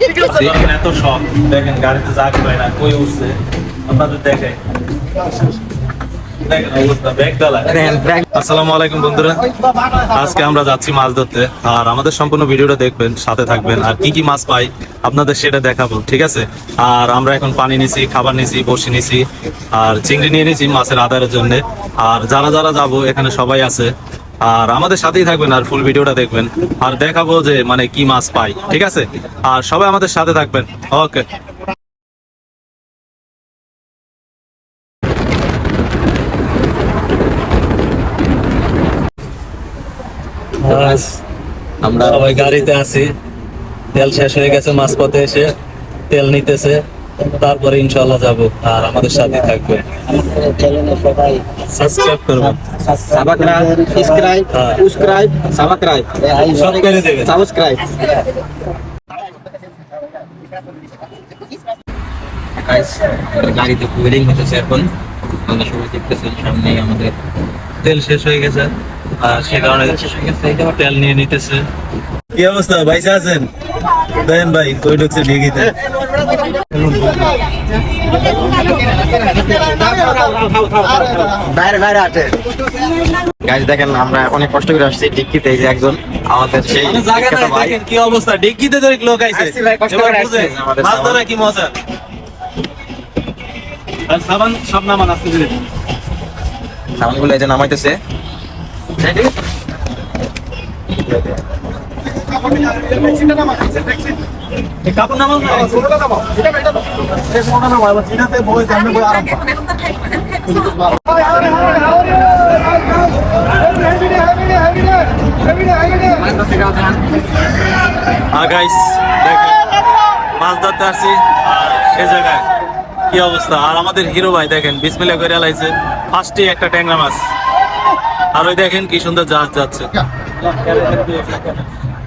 কারণ এত শখ। দেখেন গাড়িতে জাগ না কই উঠছে? আপনাদের দেখে দেখেন অবস্থা ব্যাগ ডালা আসসালামু আলাইকুম বন্ধুরা। আজকে আমরা যাচ্ছি মাছ ধরতে। আর আমাদের সম্পূর্ণ ভিডিওটা দেখবেন সাথে থাকবেন। আর কি কি মাছ পাই আপনাদের সেটা দেখাবো ঠিক আছে? আর আমরা এখন পানি নিছি খাবার নিছি বসি নিছি আর চিংড়ি নিয়ে নিছি মাছের আদারের জন্য। আর যারা যারা যাব এখানে সবাই আছে। আর আমাদের সাথেই থাকবেন আর ফুল ভিডিওটা দেখবেন। আর দেখাবো যে মানে কি মাছ পাই ঠিক আছে? আর সবাই আমাদের সাথে থাকবেন। ওকে আমরা সবাই গাড়িতে আছি। তেল শেষ হয়ে গেছে মাঝপথে এসে তেল নিতেছে। তারপরে ইনশাল্লাহ যাব। আর আমাদের সাথে থাকবে সবাই সাবস্ক্রাইব করবেন। সাবস্ক্রাইব সাবস্ক্রাইব হ্যাঁ। সাবস্ক্রাইব সাবস্ক্রাইব সব করে দেবেন সাবস্ক্রাইব। গাড়িতে ফুয়েলিং হতেছে এখন। আমরা সবাই দেখতেছেন সামনে আমাদের তেল শেষ হয়ে গেছে। আর সে কারণে শেষ হয়ে গেছে তেল নিয়ে নিতেছে। কি অবস্থা? ভাইসা আছেন? দেন ভাই কই ঢুকছে বাইরে বাইরে আছে। গাইজ দেখেন আমরা অনেক কষ্ট করে আসছি ডিক্কিতে এই যে একজন আমাদের সেই মানে। দেখেন কি অবস্থা। ডিগিতে তো লোক আইছে। মাছ ধরা কি মজা। আর সাবান সব নামান আসতে দিলে সামানগুলো এই যে নামাইতেছে এই কাপড় নামান না আর দেখেন, মাছ ধরতে আসছি সে কি অবস্থা? আর আমাদের হিরো ভাই, দেখেন বিসমিল্লা করে লাইছে ফার্স্টে একটা ট্যাংরা মাছ। আর ওই দেখেন কি সুন্দর জাহাজ যাচ্ছে।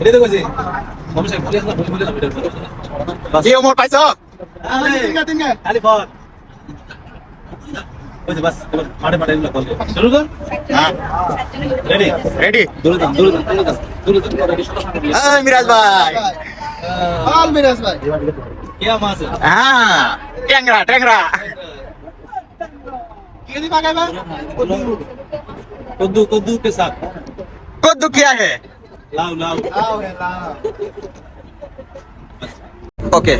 এটাই তো কইছি। সমস্যা নেই, পুলিশ না, পুলিশ পুলিশ না, ভিডিও পুলিশ না। বাস। কি ওমর পাইছো আরে, খালি ফোন। ওই যে বাস, এবার মাঠে মাঠে এগুলো বলবে। শুরু কর। হ্যাঁ Ready? রেডি দূরে যান, দূরে যান, দূরে যান, দূরে যান। Ready, সোজা সামনে দিয়ে। আ মিরাজ ভাই क्या मास है হ্যাঁ ট্যাংরা ট্যাংরা कद्दू कद्दू के साथ কদ্দু কিয়া হে लाओ लाओ ওকে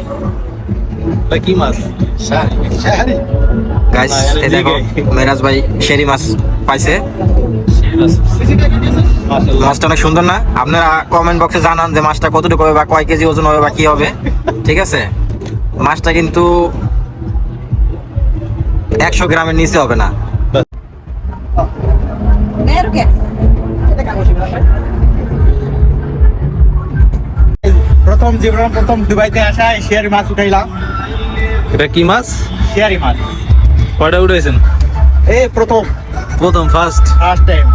लकी मास গাইস এই দেখো মিরাজ ভাই শেরি মাছ পাইছে माशाल्लाह মাছটা অনেক সুন্দর না আপনারা কমেন্ট বক্সে জানান যে মাছটা কতটুকু হবে বা কয় কেজি ওজন হবে বা কি হবে ঠিক আছে মাছটা কিন্তু একশো গ্রামের নিচে হবে না Pero qué? প্রথম জীবন প্রথম দুবাইতে আসা শেয়ারি মাছ উঠাইলাম। এটা কি মাছ? শেয়ারি মাছ। কয়টা উঠেছেন এই প্রথম। প্রথম ফার্স্ট ফার্স্ট টাইম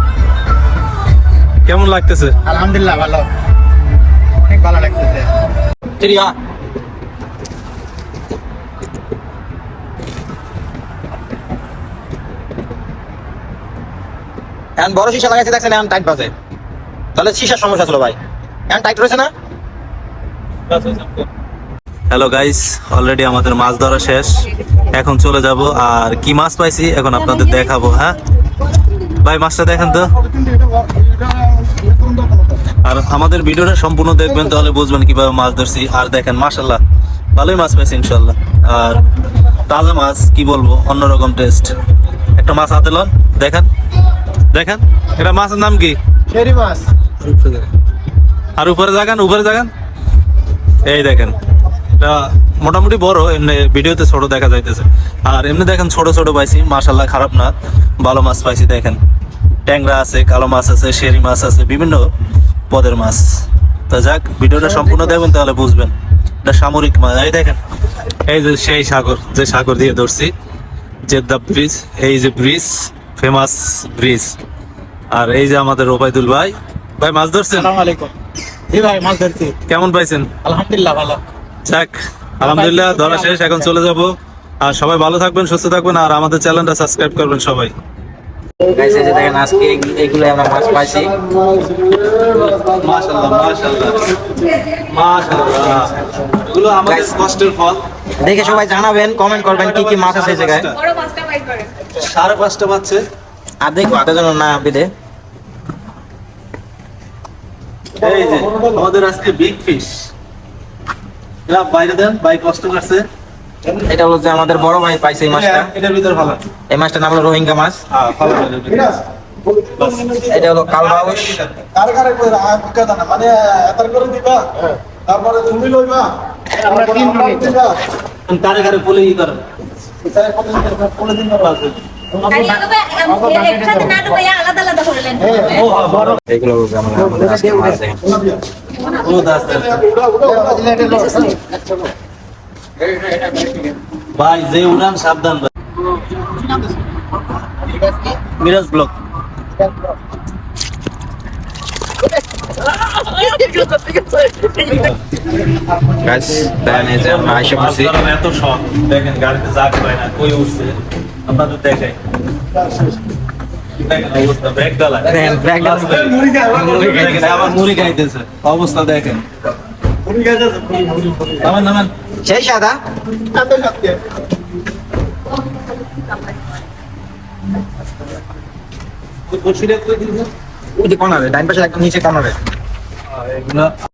কেমন লাগতেছে? আলহামদুলিল্লাহ ভালো। অনেক ভালো লাগতেছে। এখন বড় শিশা লাগাইছে, দেখছেন এখন টাইট বাজে। তাহলে শিশার সমস্যা ছিল ভাই। এখন টাইট রয়েছে না? হ্যালো গাইস অলরেডি আমাদের মাছ ধরা শেষ। এখন চলে যাব, আর কি মাছ পাইছি এখন আপনাদের দেখাবো হ্যাঁ? ভাই, মাছটা দেখেন তো। আর আমাদের ভিডিওটা সম্পূর্ণ দেখবেন, তাহলে বুঝবেন কীভাবে মাছ ধরছি। আর দেখেন মাশাল্লাহ ভালোই মাছ পাইছি ইনশাল্লাহ আর তাজা মাছ, কি বলব, অন্যরকম টেস্ট একটা মাছ হাতে লন, দেখেন। দেখেন এটা মাছের নাম কি? মাছ। আর উপরে জাগান উপরে জাগান। এই দেখেন এটা মোটামুটি বড় এমনি ভিডিওতে ছোট দেখা যাইতেছে। আর এমনি দেখেন ছোট ছোট পাইছি মাশাল্লাহ খারাপ না। ভালো মাছ পাইছি দেখেন। ট্যাংরা আছে কালো মাছ আছে শেরি মাছ আছে বিভিন্ন পদের মাছ। তা যাক ভিডিওটা সম্পূর্ণ দেখবেন তাহলে বুঝবেন। এটা সামরিক মাছ। এই দেখেন এই যে সেই সাগর যে সাগর দিয়ে ধরছি জেদ্দা ব্রিজ এই যে ব্রিজ ফেমাস ব্রিজ। আর এই যে আমাদের ওবায়দুল ভাই ভাই মাছ ধরছেন? আলাইকুম। জি ভাই মাছ ধরছি। কেমন পাইছেন? আলহামদুলিল্লাহ ভালো। যাক আলহামদুলিল্লাহ ধরা শেষ এখন চলে যাব। আর সবাই ভালো থাকবেন সুস্থ থাকবেন আর আমাদের চ্যানেলটা সাবস্ক্রাইব করবেন সবাই। গাইস এই যে দেখেন আজকে এইগুলো আমরা মাছ পাইছি। মাশাআল্লাহ মাশাআল্লাহ মাশাআল্লাহ। এগুলো আমাদের কষ্টের ফল। দেখে সবাই জানাবেন কমেন্ট করবেন কি কি মাছ আছে এই জায়গায়। বড় মাছটা বাইর সাড়ে পাঁচটা পাচ্ছে যেন না বিদে এই যে আমাদের আজকে বিগ ফিশ এরা বাইরে দেন বাই কষ্ট করছে। এটা হলো যে আমাদের বড় ভাই পাইছে এই মাছটা। এটার ভিতর ভালো। এই মাছটার নাম হলো রোহিঙ্গা মাছ। হ্যাঁ ভালো। এটা হলো কালবাউস কার কারে কইরা আ কথা না মানে এতার করে দিবা? তারপরে তুমি লইবা? আমরা তিন দিবা? কারে কারে বলে ই কত দিন পরে দিন আছে। হ্যাঁ, বড় এগুলো হলো যে আমরা- আমাদের আজকে মাছ দেখেন ও দাস দাস। ভাই যে উড়ান সাবধান ভাই। মিরাজ ব্লক। দেখেন এত শখ। দেখেন গাড়িতে জাগ পায় না কই উঠছে? আপনাদের দেখাই দেখেন অবস্থা brake ডালা। মুড়ি খায়, আবার মুড়ি খাইতেছে। অবস্থা দেখেন। নামেন নামেন। সেই সাদা? ওই যে ডাইন পাশে একদম নিচে এগুলা